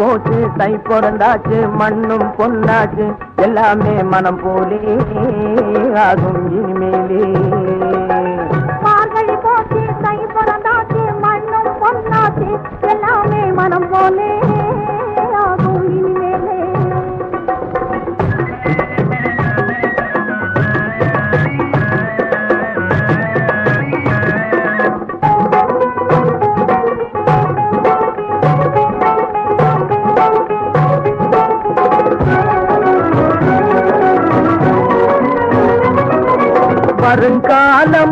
போச்சு தை பிறந்தாச்சு மண்ணும் பொன்னாச்சு எல்லாமே மனம் போலே ஆகும் இனிமேலே.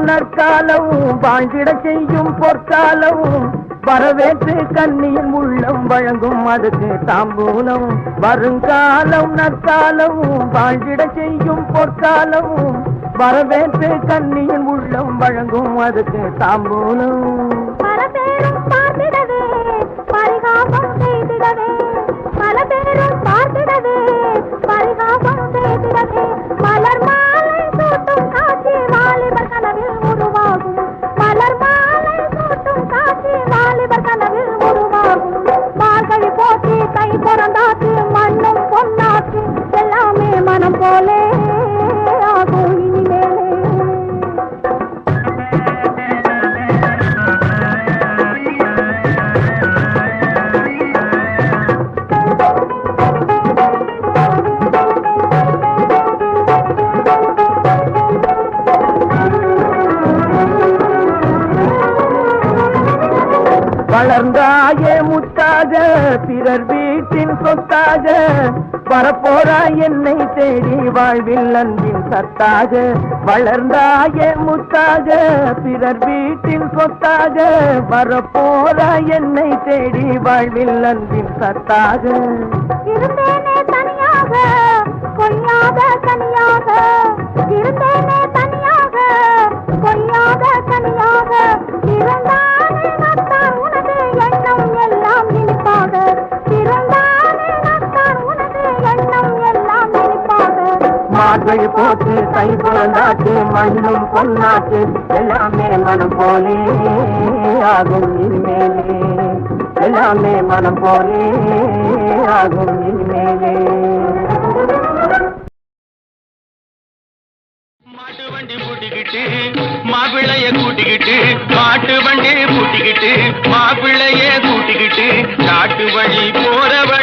வருங்காலம் வாழ்ந்திட செய்யும் பொற்காலவும் வரவேற்று கண்ணியின் உள்ளம் வழங்கும் அதுக்கு தாம்பூலம். வருங்காலம் நற்காலமும் வாழ்ந்திட செய்யும் பொற்காலமும் வரவேற்று கண்ணியின் உள்ளம் வழங்கும் அதுக்கு தாம்பூலம். வளர்ந்தாயே முத்தாக பிறர் வீட்டின் சொத்தாக. வரப்போறாய் என்னை தேடி வாழ்வில் அன்பின் சத்தாக. வளர்ந்தாயே முத்தாக பிறர் வீட்டின் சொத்தாக. வரப்போறாய் என்னை தேடி வாழ்வில் அன்பின் சத்தாக. இருந்தேனே தனியாக கொய்யாத தனியாக. இருந்தேனே தனியாக கொய்யாத தனியாக. இருந்தா மார்கழி போட்டு கை பிறந்தாச்சு மண்ணும் பொன்னாச்சு எல்லாமே மனம் போலே ஆகும் இனிமேலே. எல்லாமே மனம் போலே ஆகும் இனிமேலே. மாட்டு வண்டி பூட்டிக்கிட்டு மாப்பிள்ளைய கூட்டிக்கிட்டு மாட்டு வண்டி பூட்டிக்கிட்டு மாப்பிள்ளைய கூட்டிக்கிட்டு காட்டு வழி போறவளே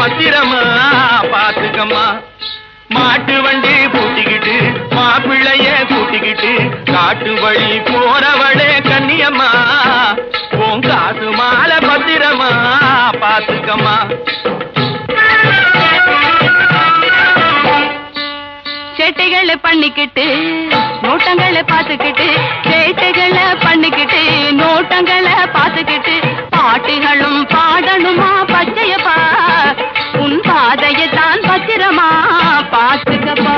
பத்திரமா பாத்துக்கம்மா. மாட்டு வண்டி பூட்டிக்கிட்டு மாப்பிள்ளைய கூட்டிக்கிட்டு காட்டு வழி போறவளே கண்ணியம்மா உன் காசு மாலை பத்திரமா பாத்துக்கம்மா. சேட்டைகளை பண்ணிக்கிட்டு நோட்டங்களை பார்த்துக்கிட்டு சேட்டைகளை பண்ணிக்கிட்டு நோட்டங்களை பார்த்துக்கிட்டு பாட்டுகளும் பாடணுமா பச்சையப்பா? உன் பாதையை தான் பத்திரமா? பாத்துக்கப்பா.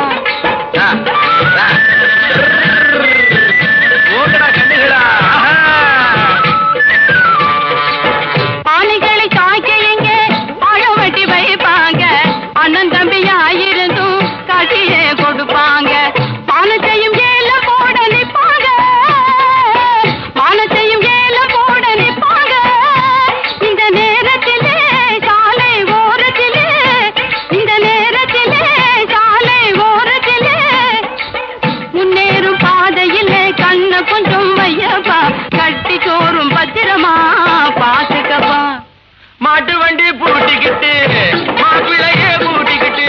வண்டி பூட்டிக்கிட்டு மாப்பிள்ளையே பூட்டிக்கிட்டு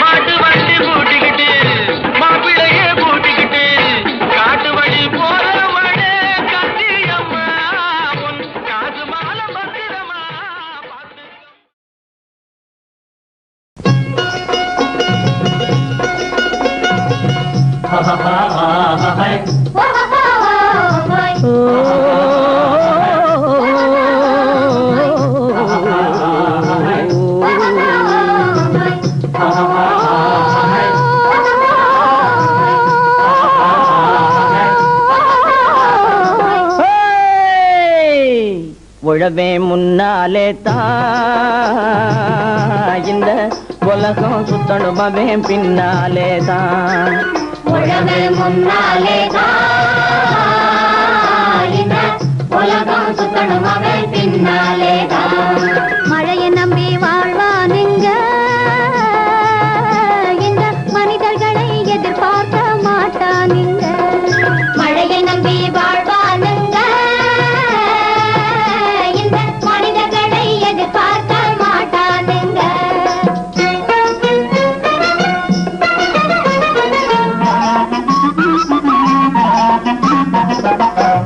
மாட்டு வண்டி பூட்டிக்கிட்டு மாப்பிள்ளையே பூட்டிக்கிட்டு காட்டு வழி போறவனே கத்தியம்மா உன் காசு மால பத்திரமா பார்த்து வாழவே முன்னாலே தான் இந்த உலகம் சுத்தணுமே பின்னாலே தான் முன்னாலே இந்த உலகம் சுத்தணும் பின்னாலே தான்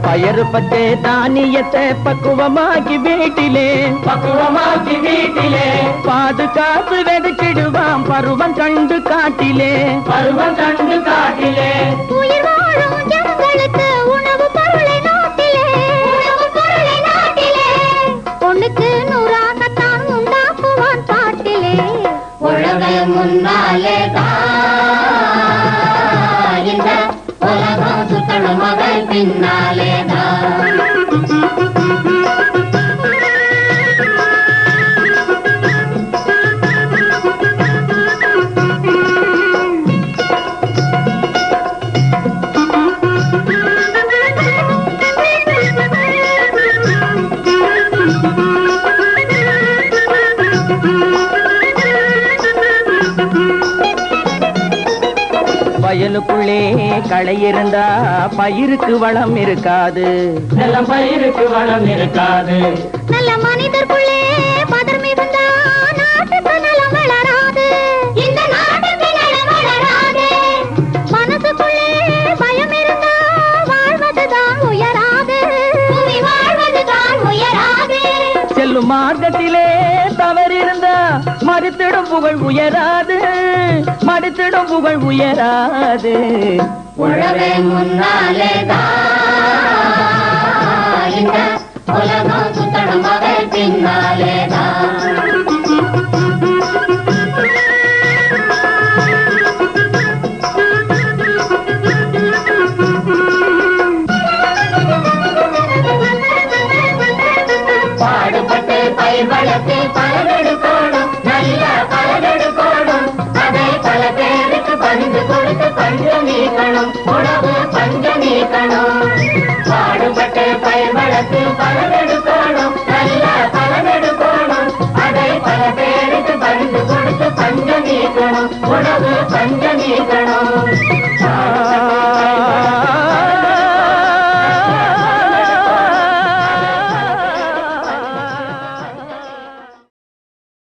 பயறு பச்சை தானியத்தை பக்குவமாக்கி வீட்டிலே. பக்குவமாக்கி வீட்டிலே. பாதுகாத்து வெதுக்கிடுவான் பருவம் கண்டு காட்டிலே. பருவம் கண்டு காட்டிலே. உயிர் வாழும் மகள் பின்னாலே வயலுக்குள்ளே களை இருந்தா பயிருக்கு வளம் இருக்காது. நிலம் பயிருக்கு வளம் இருக்காது. நல்ல மனிதர்க்குள்ளே பதர் மிகுந்தா நாட்டுக்கு நலம் வளராது. இந்த நாட்டுக்கு நலம் வளராது. மனசுக்குள்ளே பயம் இருந்தா வாழ்வதுதான் உயராது. பூமி வாழ்வதுதான் உயராது. செல்லும் மார்க்கத்திலே மறுத்திடும் புகழ் உயராது மறுத்திடும் புகழ் உயராது. உழவே முன்னாலே உலகம் சுத்தணும் மகள் பின்னாலே பாடுபட்டு பயிர் வளர்த்து பலனெடுக்கணும் பலனெடுக்கணும் நல்ல பலனெடுக்கணும். அதை பல பேருக்கு பகிர்ந்து கொடுத்து பஞ்சம் நீக்கணும். உணவு பஞ்சம் நீக்கணும்.